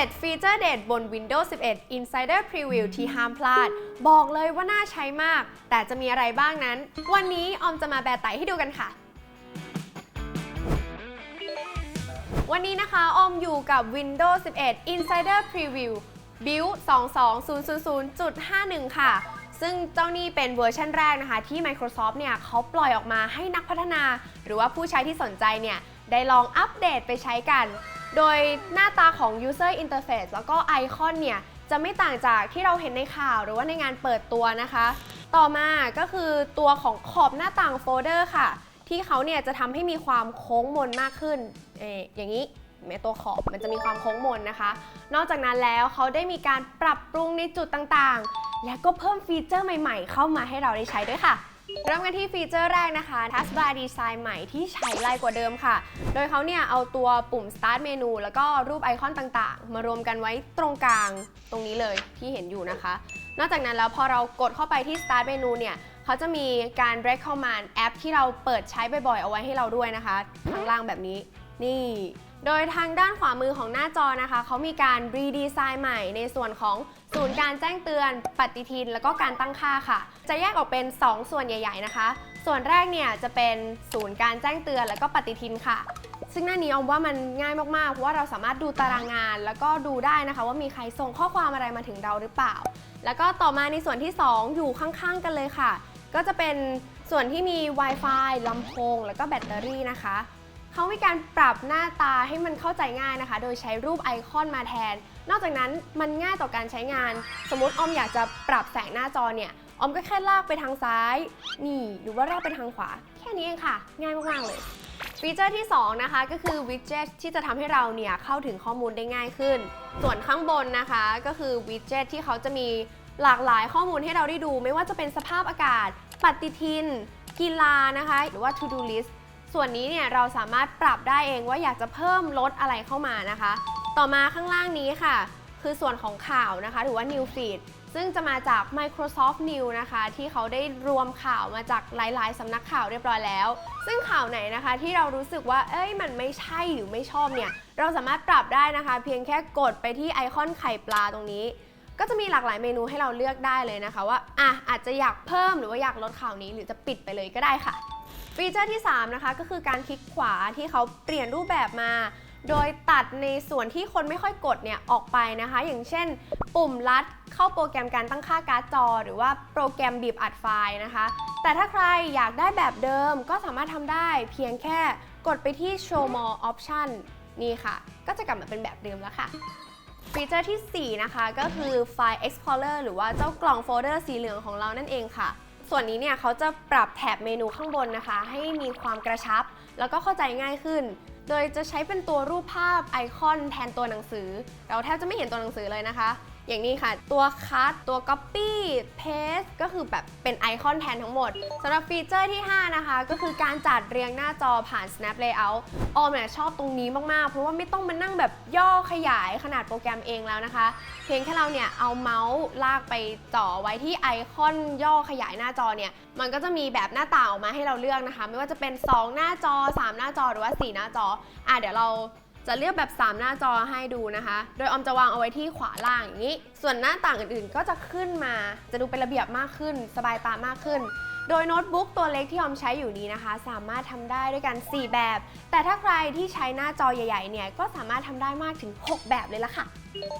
7 ฟีเจอร์เด็ดบน Windows 11 Insider Preview ที่ห้ามพลาด บอกเลยว่าน่าใช้มาก แต่จะมีอะไรบ้างนั้น วันนี้ออมจะมาแบะไตให้ดูกันค่ะ วันนี้นะคะออมอยู่กับ Windows 11 Insider Preview Build 22000.51 ค่ะ ซึ่งเจ้านี่เป็นเวอร์ชันแรกนะคะ ที่ Microsoft เนี่ยเขาปล่อยออกมาให้นักพัฒนา หรือว่าผู้ใช้ที่สนใจเนี่ยได้ลองอัปเดตไปใช้กัน โดยหน้าตาของ User Interface แล้วก็ไอคอนเนี่ย จะไม่ต่างจากที่เราเห็นในข่าวหรือว่าในงานเปิดตัวนะคะ ต่อมาก็คือตัวของขอบหน้าต่างโฟลเดอร์ค่ะ ที่เขาเนี่ยจะทำให้มีความโค้งมนมากขึ้นเอออย่างนี้เห็นไหมตัวขอบมันจะมีความโค้งมนนะคะ นอกจากนั้นแล้วเขาได้มีการปรับปรุงในจุดต่างๆ และก็เพิ่มฟีเจอร์ใหม่ ๆ เข้ามาให้เราได้ใช้ด้วยค่ะ เริ่มกันที่ฟีเจอร์แรกนะคะ Taskbar Design ใหม่ที่ใช้ไล่กว่าเดิมค่ะ โดยเขาเนี่ยเอาตัวปุ่ม Start เมนูแล้วก็รูปไอคอนต่างๆ มารวมกันไว้ตรงกลางตรงนี้เลยที่เห็นอยู่นะคะ นอกจากนั้นแล้วพอเรากดเข้าไปที่ Start เมนูเนี่ยเขาจะมีการ recommend แอปที่เราเปิดใช้บ่อยๆ เอาไว้ให้เราด้วยนะคะข้างล่างแบบนี้นี่ โดยทางด้านขวามือของหน้าจอนะคะ เขามีการรีดีไซน์ใหม่ในส่วนของศูนย์การแจ้งเตือนปฏิทิน แล้วก็การตั้งค่าค่ะ จะแยกออกเป็น 2 ส่วนใหญ่ ๆ นะคะ ส่วนแรกเนี่ยจะเป็นศูนย์การแจ้งเตือนแล้วก็ปฏิทินค่ะ ซึ่งหน้านี้ออมว่ามันง่ายมากๆ เพราะว่าเราสามารถดูตารางงาน แล้วก็ดูได้นะคะ ว่ามีใครส่งข้อความอะไรมาถึงเราหรือเปล่า แล้วก็ต่อมาในส่วนที่ 2 อยู่ข้างๆ กันเลยค่ะ ก็จะเป็นส่วนที่มี Wi-Fi ลำโพง แล้วก็แบตเตอรี่นะคะ เขามีการปรับหน้าตาให้มันเข้าใจง่ายนะคะ โดยใช้รูปไอคอนมาแทน นอกจากนั้นมันง่ายต่อการใช้งาน สมมติออมอยากจะปรับแสงหน้าจอเนี่ย ออมก็แค่ลากไปทางซ้าย นี่ หรือว่าลากไปทางขวา แค่นี้เองค่ะ ง่ายมากๆเลย ฟีเจอร์ที่ 2 นะคะ ก็คือวิดเจ็ตที่จะทำให้เราเนี่ยเข้าถึงข้อมูลได้ง่ายขึ้น ส่วนข้างบนนะคะก็คือวิดเจ็ตที่เขาจะมีหลากหลายข้อมูลให้เราได้ดู ไม่ว่าจะเป็นสภาพอากาศ ปฏิทิน กีฬานะคะ หรือว่า to do list ส่วนนี้เนี่ยเราสามารถปรับได้เองว่าอยากจะเพิ่มลดอะไรเข้ามานะคะ ต่อมาข้างล่างนี้ค่ะ คือส่วนของข่าวนะคะหรือว่า New Feed ซึ่งจะมาจาก Microsoft News นะคะ ที่เขาได้รวมข่าวมาจากหลาย ๆ สำนักข่าวเรียบร้อยแล้ว ซึ่งข่าวไหนนะคะที่เรารู้สึกว่า เอ้ย มันไม่ใช่หรือไม่ชอบเนี่ย เราสามารถปรับได้นะคะ เพียงแค่กดไปที่ไอคอนไข่ปลาตรงนี้ ก็จะมีหลากหลายเมนูให้เราเลือกได้เลยนะคะ ว่า อะ อาจจะอยากเพิ่มหรือว่าอยากลดข่าวนี้หรือจะปิดไปเลยก็ได้ค่ะ ฟีเจอร์ที่ 3 นะคะ ก็คือการคลิกขวาที่เขาเปลี่ยนรูปแบบมา โดยตัดในส่วนที่คนไม่ค่อยกดเนี่ยออกไปนะคะ อย่างเช่น ปุ่มลัดเข้าโปรแกรมการตั้งค่าการ์ดจอ หรือว่าโปรแกรมบีบอัดไฟล์นะคะ แต่ถ้าใครอยากได้แบบเดิมก็สามารถทำได้เพียงแค่กดไปที่ show more option นี่ค่ะ ก็จะกลับมาเป็นแบบเดิมแล้วค่ะฟีเจอร์ที่ 4 นะคะ ก็คือ File Explorer หรือว่าเจ้ากล่องโฟลเดอร์สีเหลืองของเรานั่นเองค่ะ ส่วนนี้เนี่ยเขาจะปรับแถบเมนูข้างบนนะคะ ให้มีความกระชับ แล้วก็เข้าใจง่ายขึ้น โดยจะใช้เป็นตัวรูปภาพไอคอนแทนตัวหนังสือ เราแทบจะไม่เห็นตัวหนังสือเลยนะคะ อย่างนี้ค่ะ ตัวคัตตัว Copy Paste ก็คือแบบเป็นไอคอนแทนทั้งหมดสำหรับฟีเจอร์ที่ 5 นะคะ ก็คือการจัดเรียงหน้าจอผ่าน Snap Layout ออมเนี่ยชอบตรงนี้มาก ๆ เพราะว่าไม่ต้องมานั่งแบบย่อขยายขนาดโปรแกรมเองแล้วนะคะ เพียงแค่เราเนี่ยเอาเมาส์ลากไปจ่อไว้ที่ไอคอนย่อขยายหน้าจอเนี่ย มันก็จะมีแบบหน้าต่างออกมาให้เราเลือกนะคะ ไม่ว่าจะเป็น 2 หน้าจอ 3 หน้าจอหรือว่า 4 หน้าจออะเดี๋ยวเรา จะเลือกแบบ 3 หน้าจอให้ดูนะคะ โดยออมจะวางเอาไว้ที่ขวาล่างอย่างนี้ ส่วนหน้าต่างอื่นๆ ก็จะขึ้นมา จะดูเป็นระเบียบมากขึ้น สบายตามากขึ้น โดยโน้ตบุ๊กตัวเล็กที่ออมใช้อยู่นี้นะคะ สามารถทำได้ด้วยกัน 4 แบบ แต่ถ้าใครที่ใช้หน้าจอใหญ่ๆ เนี่ย ก็สามารถทำได้มากถึง 6 แบบเลยละค่ะ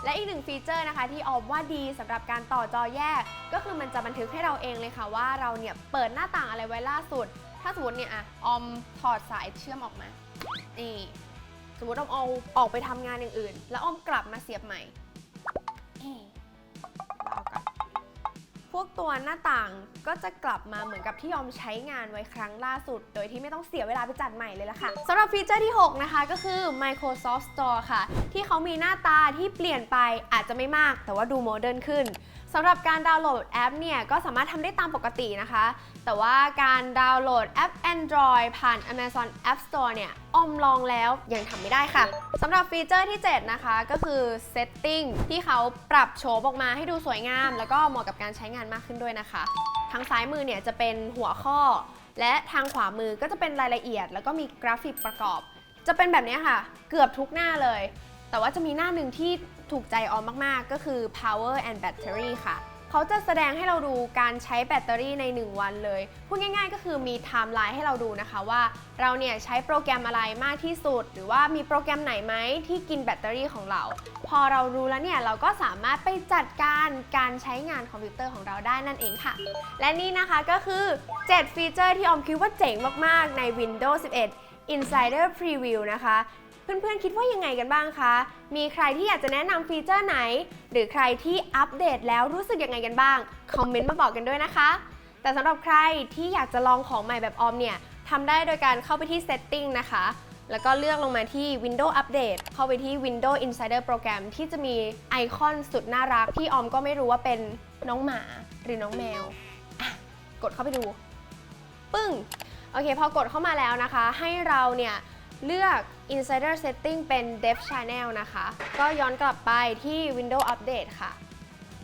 และอีกหนึ่งฟีเจอร์นะคะที่ออมว่าดีสำหรับการต่อจอแยก ก็คือมันจะบันทึกให้เราเองเลยค่ะว่าเราเนี่ยเปิดหน้าต่างอะไรไว้ล่าสุด ถ้าสมมติเนี่ยอะออมถอดสายเชื่อมออกมา นี่ มมติออมเอาออกไปทำงานอย่างอื่น แล้วออมกลับมาเสียบใหม่เอ๊ะเรากลับพวกตัวหน้าต่างก็จะกลับมาเหมือนกับที่ยอมใช้งานไว้ครั้งล่าสุด โดยที่ไม่ต้องเสียเวลาไปจัดใหม่เลยละค่ะสำหรับฟีเจอร์ที่ 6 นะคะ ก็คือ Microsoft Store ค่ะ ที่เขามีหน้าตาที่เปลี่ยนไปอาจจะไม่มาก แต่ว่าดูโมเดิร์นขึ้น สำหรับการดาวน์โหลดแอปเนี่ยก็สามารถทำได้ตามปกตินะคะ แต่ว่าการดาวน์โหลดแอป Android ผ่าน Amazon App Store เนี่ยอมลองแล้วยังทำไม่ได้ค่ะสำหรับฟีเจอร์ที่ 7 นะคะ ก็คือ Setting ที่เขาปรับโฉมออกมาให้ดูสวยงาม แล้วก็เหมาะกับการใช้งานมากขึ้นด้วยนะคะ ทางซ้ายมือเนี่ยจะเป็นหัวข้อ และทางขวามือก็จะเป็นรายละเอียด แล้วก็มีกราฟิกประกอบ จะเป็นแบบนี้ค่ะ เกือบทุกหน้าเลย แต่ว่าจะมีหน้าหนึ่งที่ถูกใจออมมากๆ ก็คือ power and battery ค่ะ เขาจะแสดงให้เราดูการใช้แบตเตอรี่ใน 1 วันเลย พูดง่ายๆ ก็คือมีไทม์ไลน์ให้เราดูนะคะว่าเราเนี่ยใช้โปรแกรมอะไรมากที่สุด หรือว่ามีโปรแกรมไหนไหมที่กินแบตเตอรี่ของเรา พอเรารู้แล้วเนี่ยเราก็สามารถไปจัดการการใช้งานคอมพิวเตอร์ของเราได้นั่นเองค่ะ และนี่นะคะก็คือ 7 ฟีเจอร์ที่ออมคิดว่าเจ๋งมากๆใน Windows 11 Insider Preview นะคะ เพื่อนๆคิดว่ายังไงกันบ้างคะ มีใครที่อยากจะแนะนำฟีเจอร์ไหน หรือใครที่อัปเดตแล้วรู้สึกยังไงกันบ้าง คอมเมนต์มาบอกกันด้วยนะคะ แต่สำหรับใครที่อยากจะลองของใหม่แบบออมเนี่ยทำได้โดยการเข้าไปที่ Setting นะคะ แล้วก็เลือกลงมาที่ Windows Update เข้าไปที่ Windows Insider Program ที่จะมีไอคอนสุดน่ารักที่ออมก็ไม่รู้ว่าเป็นน้องหมาหรือน้องแมว กดเข้าไปดู ปึ้ง โอเค พอกดเข้ามาแล้วนะคะ ให้เราเนี่ย เลือก Insider Setting เป็น Dev Channel นะคะ ก็ย้อนกลับไปที่ Windows Update ค่ะ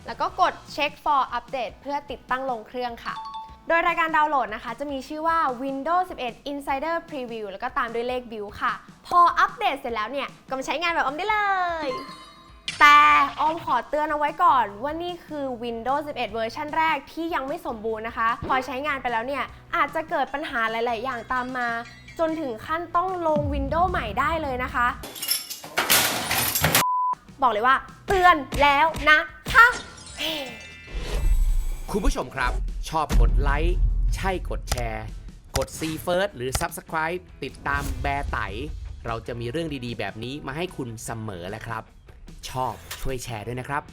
แล้วก็กด Check for Update เพื่อติดตั้งลงเครื่องค่ะ โดยรายการดาวน์โหลดนะคะ จะมีชื่อว่า Windows 11 Insider Preview แล้วก็ตามด้วยเลขบิวค่ะ พออัปเดตเสร็จแล้วเนี่ย ก็มาใช้งานแบบออมได้เลย แต่ออมขอเตือนเอาไว้ก่อนว่านี่คือ Windows 11 เวอร์ชันแรกที่ยังไม่สมบูรณ์นะคะ พอใช้งานไปแล้วเนี่ย อาจจะเกิดปัญหาหลาย ๆ อย่างตามมา จนถึงขั้นต้องลง Windows ใหม่ได้เลยนะคะ บอกเลยว่าเตือนแล้วนะคะคุณผู้ชมครับ ชอบกดไลค์ ใช่กดแชร์ กด See First หรือ Subscribe ติดตามแบร์ไต เราจะมีเรื่องดีๆ แบบนี้มาให้คุณเสมอแหละครับ ชอบช่วยแชร์ด้วยนะครับ